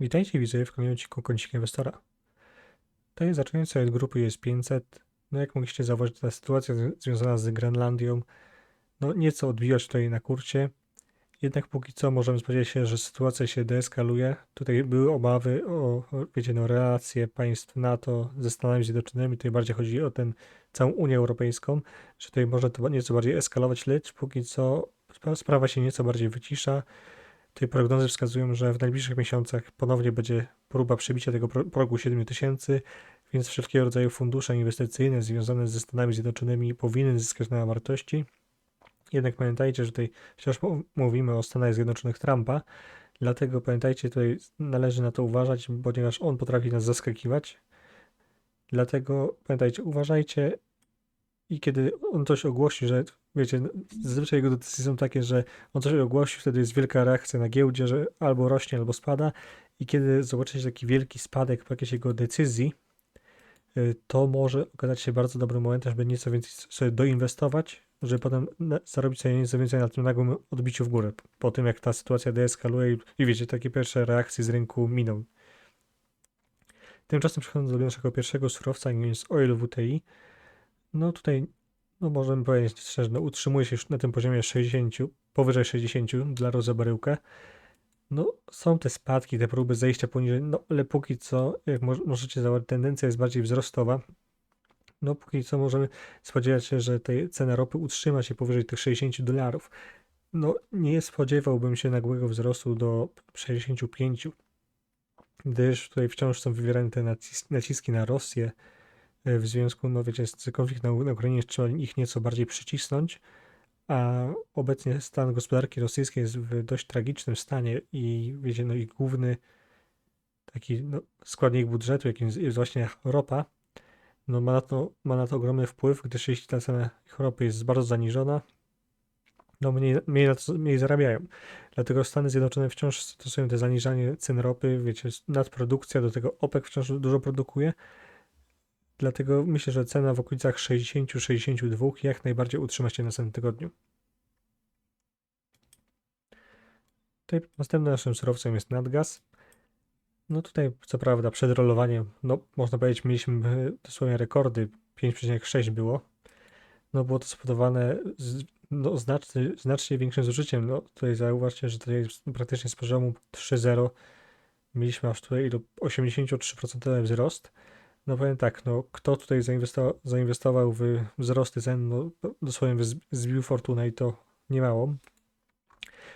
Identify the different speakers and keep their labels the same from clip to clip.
Speaker 1: Witajcie widzowie w kolejnym odcinku Kącika Inwestora. Tutaj zaczynając sobie od grupy jest 500. No jak mogliście zauważyć, ta sytuacja związana z Grenlandią, no nieco odbija się tutaj na kurcie. Jednak póki co możemy spodziewać się, że sytuacja się deeskaluje. Tutaj były obawy o, wiecie, no, relacje państw NATO ze Stanami Zjednoczonymi. Tutaj bardziej chodzi o tę całą Unię Europejską, że tutaj może to nieco bardziej eskalować, lecz póki co spra- sprawa się nieco bardziej wycisza. Tutaj prognozy wskazują, że w najbliższych miesiącach ponownie będzie próba przebicia tego pro- progu 7000, więc wszelkiego rodzaju fundusze inwestycyjne związane ze Stanami Zjednoczonymi powinny zyskać na wartości. Jednak pamiętajcie, że tutaj wciąż mówimy o Stanach Zjednoczonych Trumpa, dlatego pamiętajcie, tutaj należy na to uważać, ponieważ on potrafi nas zaskakiwać. Dlatego pamiętajcie, uważajcie i kiedy on coś ogłosi, że wiecie, no, zazwyczaj jego decyzje są takie, że on coś ogłosi, wtedy jest wielka reakcja na giełdzie, że albo rośnie, albo spada. I kiedy zobaczycie taki wielki spadek po jakiejś jego decyzji, y, to może okazać się bardzo dobrym momentem, żeby nieco więcej sobie doinwestować, żeby potem zarobić sobie nieco więcej na tym nagłym odbiciu w górę. Po tym, jak ta sytuacja deeskaluje i, i wiecie, takie pierwsze reakcje z rynku miną. Tymczasem przechodząc do naszego pierwszego surowca, jakim jest oil WTI, no tutaj no możemy powiedzieć szczerze, no utrzymuje się już na tym poziomie 60, powyżej 60 dla za baryłkę. No są te spadki, te próby zejścia poniżej, no ale póki co, jak mo- możecie zauważyć, tendencja jest bardziej wzrostowa. No póki co możemy spodziewać się, że tej cena ropy utrzyma się powyżej tych 60 dolarów. No nie spodziewałbym się nagłego wzrostu do 65, gdyż tutaj wciąż są wywierane te nacis- naciski na Rosję, w związku, no wiecie, z konflikt na, na Ukrainie trzeba ich nieco bardziej przycisnąć, a obecnie stan gospodarki rosyjskiej jest w dość tragicznym stanie i wiecie, no i główny taki no, składnik budżetu, jakim jest- właśnie ropa, no ma na to, ma na to ogromny wpływ, gdyż jeśli ta cena ich ropy jest bardzo zaniżona, no mniej, mniej, mniej zarabiają. Dlatego Stany Zjednoczone wciąż stosują te zaniżanie cen ropy, wiecie, nadprodukcja, do tego OPEC wciąż dużo produkuje, Dlatego myślę, że cena w okolicach 60-62 jak najbardziej utrzyma się na następnym tygodniu. Tutaj następnym naszym surowcem jest nadgaz. No tutaj co prawda przed rolowaniem, no można powiedzieć, mieliśmy e, dosłownie rekordy, 5,6 było. No było to spowodowane z, no, znacznie, znacznie większym zużyciem. No tutaj zauważcie, że tutaj praktycznie z poziomu 3,0 mieliśmy aż tutaj do 83% wzrost. No powiem tak, no kto tutaj zainwestował, zainwestował w wzrosty cen, no dosłownie z- zbił fortunę i to niemało.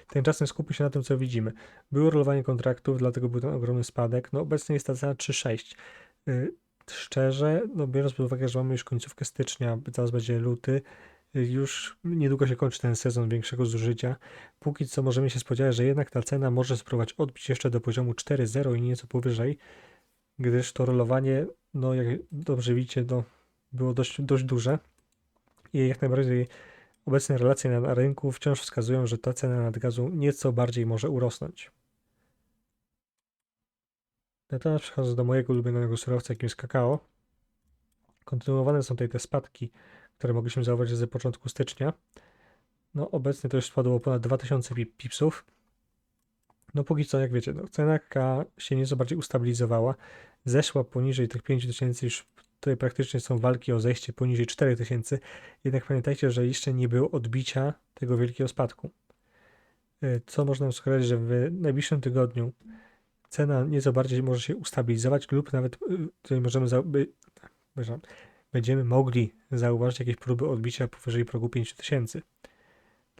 Speaker 1: Tymczasem skupmy się na tym, co widzimy. Było rolowanie kontraktów, dlatego był ten ogromny spadek. No obecnie jest ta cena 3,6. Yy, Szczerze, no biorąc pod uwagę, że mamy już końcówkę stycznia, zaraz będzie luty, yy, już niedługo się kończy ten sezon większego zużycia. Póki co możemy się spodziewać, że jednak ta cena może spróbować odbić jeszcze do poziomu 4,0 i nieco powyżej, gdyż to rolowanie no jak dobrze widzicie, no, było dość, dość duże i jak najbardziej obecne relacje na, na rynku wciąż wskazują, że ta cena nadgazu nieco bardziej może urosnąć. Natomiast przechodząc do mojego ulubionego surowca, jakim jest kakao, kontynuowane są tutaj te spadki, które mogliśmy zauważyć ze początku stycznia. No obecnie to już spadło ponad 2000 pip- pipsów. No póki co, jak wiecie, no, cena K się nieco bardziej ustabilizowała, zeszła poniżej tych 5000, już tutaj praktycznie są walki o zejście poniżej 4000, jednak pamiętajcie, że jeszcze nie było odbicia tego wielkiego spadku. Y, Co można sugerować, że w najbliższym tygodniu cena nieco bardziej może się ustabilizować lub nawet y, tutaj możemy będziemy mogli zauważyć jakieś próby odbicia powyżej progu 5000.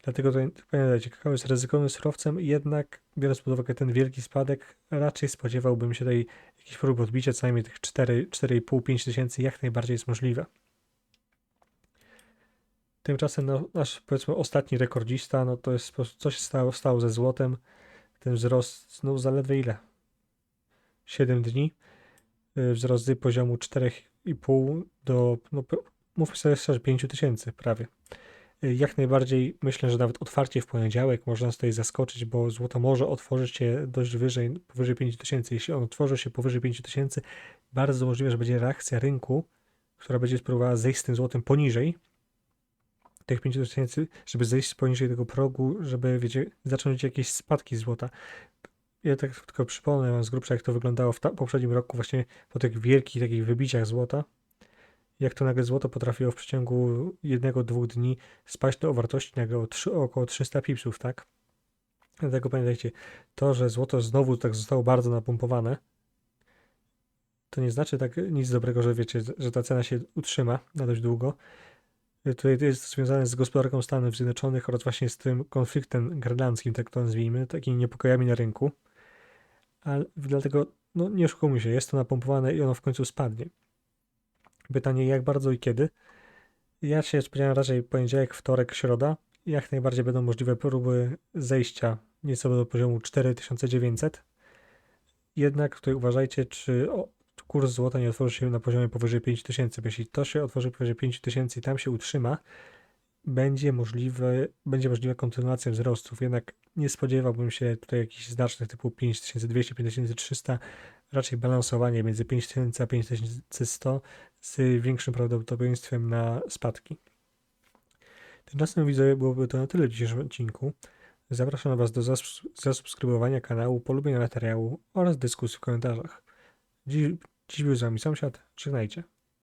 Speaker 1: Dlatego pamiętajcie, kakao jest ryzykownym surowcem, jednak biorąc pod uwagę ten wielki spadek, raczej spodziewałbym się tej jakiejś próby odbicia co najmniej tych 4, 4,5-5 tysięcy jak najbardziej jest możliwe. Tymczasem no, nasz powiedzmy ostatni rekordzista, no to jest coś stało, stało ze złotem. Ten wzrost, no zaledwie ile? 7 dni. Y, Wzrost poziomu 4,5 do, no mówmy sobie szczerze, 5 tysięcy prawie. Jak najbardziej myślę, że nawet otwarcie w poniedziałek można nas tutaj zaskoczyć, bo złoto może otworzyć się dość wyżej, powyżej 5000. Jeśli on otworzy się powyżej 5000, bardzo możliwe, że będzie reakcja rynku, która będzie spróbowała zejść z tym złotem poniżej tych 5000, żeby zejść poniżej tego progu, żeby, wiecie, zacząć jakieś spadki złota. Ja tak tylko przypomnę wam z grubsza, jak to wyglądało w poprzednim roku, właśnie po tych wielkich takich wybiciach złota. Jak to nagle złoto potrafiło w przeciągu jednego, dwóch dni spaść do wartości nagle o, trzy, o około 300 pipsów, tak? Dlatego pamiętajcie, to, że złoto znowu tak zostało bardzo napompowane, to nie znaczy tak nic dobrego, że wiecie, że ta cena się utrzyma na dość długo. Tutaj to jest związane z gospodarką Stanów Zjednoczonych oraz właśnie z tym konfliktem grenlandzkim, tak to nazwijmy, takimi niepokojami na rynku. Ale dlatego, no nie oszukujmy się, jest to napompowane i ono w końcu spadnie. Pytanie jak bardzo i kiedy? Ja się spodziewam raczej poniedziałek, wtorek, środa. Jak najbardziej będą możliwe próby zejścia nieco do poziomu 4900. Jednak tutaj uważajcie, czy o, kurs złota nie otworzy się na poziomie powyżej 5000, bo jeśli to się otworzy powyżej 5000 i tam się utrzyma, będzie możliwe, będzie możliwa kontynuacja wzrostów. Jednak nie spodziewałbym się tutaj jakichś znacznych typu 5200, 5300, raczej balansowanie między 5000 a 5100 z większym prawdopodobieństwem na spadki. Tymczasem widzę, byłoby to na tyle w dzisiejszym odcinku. Zapraszam Was do zasubs- zasubskrybowania kanału, polubienia materiału oraz dyskusji w komentarzach. Dziś, dziś był z Wami sąsiad. Żegnajcie.